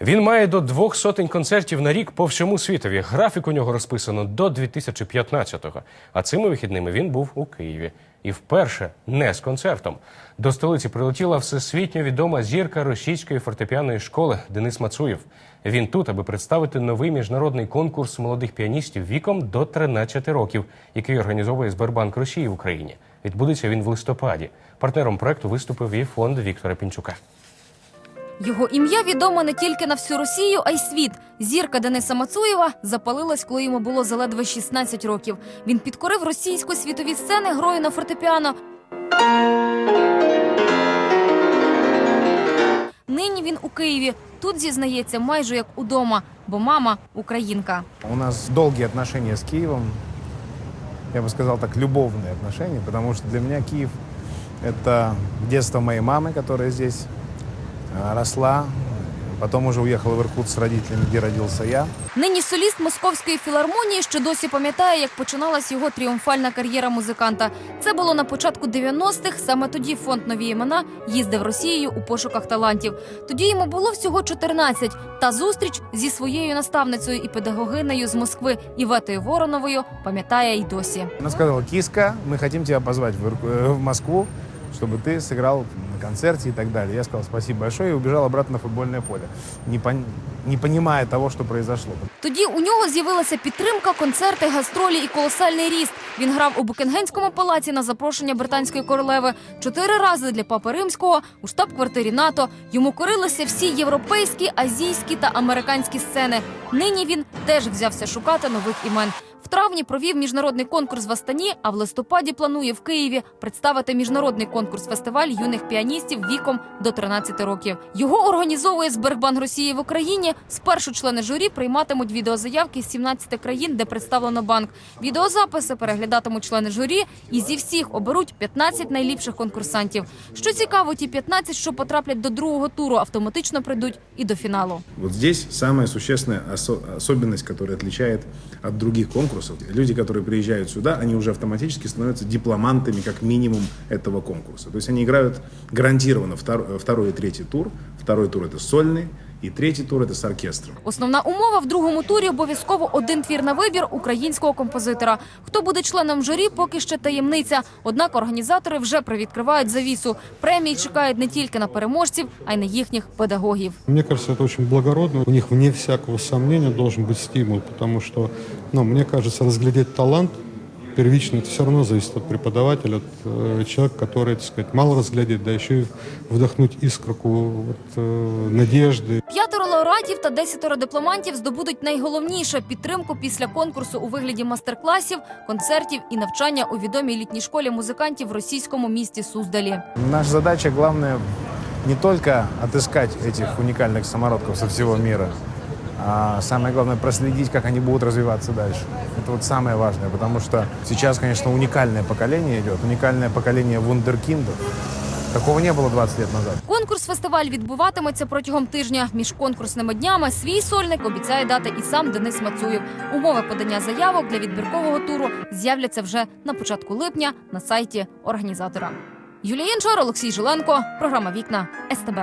Він має до двох сотень концертів на рік по всьому світові. Графік у нього розписано до 2015-го. А цими вихідними він був у Києві. І вперше не з концертом. До столиці прилетіла всесвітньо відома зірка російської фортепіаної школи Денис Мацуєв. Він тут, аби представити новий міжнародний конкурс молодих піаністів віком до 13 років, який організовує Сбербанк Росії в Україні. Відбудеться він в листопаді. Партнером проекту виступив і фонд Віктора Пінчука. Його ім'я відомо не тільки на всю Росію, а й світ. Зірка Дениса Мацуєва запалилась, коли йому було заледве 16 років. Він підкорив російську світові сцени грою на фортепіано. Нині він у Києві. Тут зізнається майже як удома, бо мама українка. У нас долгие отношения с Киевом. Я бы сказал так, любовные отношения, потому что для меня Киев – это детство моей мамы, которая здесь э, росла. Потом уже уехала в Иркут с родителями, где родился я. Нині соліст московської філармонії, що досі пам'ятає, як починалась його тріумфальна кар'єра музиканта. Це було на початку 90-х. Саме тоді фонд нові імена їздив Росією у пошуках талантів. Тоді йому було всього 14. Та зустріч зі своєю наставницею і педагогинею з Москви Іветою Вороновою пам'ятає й досі. Она сказала, тебя позвать в, Ирку- э, в Москву, чтобы ты сыграл на концерте и так далее. Я сказал спасибо большое и убежал обратно на футбольное поле, не, пон- не понимая того, что произошло. Тоді у нього з'явилася підтримка, концерти, гастролі і колосальний ріст. Він грав у Букінгенському палаці на запрошення британської королеви чотири рази для папи римського у штаб-квартирі НАТО. Йому корилися всі європейські, азійські та американські сцени. Нині він теж взявся шукати нових імен. Травні провів міжнародний конкурс в Астані, а в листопаді планує в Києві представити міжнародний конкурс-фестиваль юних піаністів віком до 13 років. Його організовує Сбербанк Росії в Україні. Спершу члени журі прийматимуть відеозаявки з 17 країн, де представлено банк. Відеозаписи переглядатимуть члени журі і зі всіх оберуть 15 найліпших конкурсантів. Що цікаво, ті 15, що потраплять до другого туру, автоматично прийдуть і до фіналу. Вот здесь самая существенная осо- особенность, которая отличает от других Люди, которые приезжают сюда, они уже автоматически становятся дипломантами как минимум этого конкурса. То есть они играют гарантированно втор- второй и третий тур. Второй тур это сольный, и третий тур это с оркестром. Основна умова в другому турі обов'язково один твір на вибір українського композитора. Хто буде членом журі, поки ще таємниця. Однак організатори вже привідкривають завісу. Премії чекають не тільки на переможців, а й на їхніх педагогів. Мне кажется, это очень благородно. У них, вне всякого сомнения, должен быть стимул, потому что, ну, мне кажется, разглядеть талант первично это все равно зависит от преподавателя, от э, человека, который, так сказать, мало разглядит, да еще и вдохнуть искорку вот, э, надежды. П'ятеро лауреатів та десятеро дипломантів здобудуть найголовніше підтримку після конкурсу у вигляді мастер-класів, концертів і навчання у відомій літній школі музикантів в російському місті Суздалі. Наша задача главное не только отыскать этих уникальных самородков со всего мира, а самое главное проследить, как они будут развиваться дальше. Это вот самое важное, потому что сейчас, конечно, уникальное поколение идет, уникальное поколение вундеркиндов. Такого не было 20 лет назад. Конкурс-фестиваль відбуватиметься протягом тижня. Між конкурсними днями свій сольник обіцяє дати і сам Денис Мацуєв. Умови подання заявок для відбіркового туру з'являться вже на початку липня на сайті організатора. Юлія Янчар, Олексій Жиленко, програма Вікна СТБ.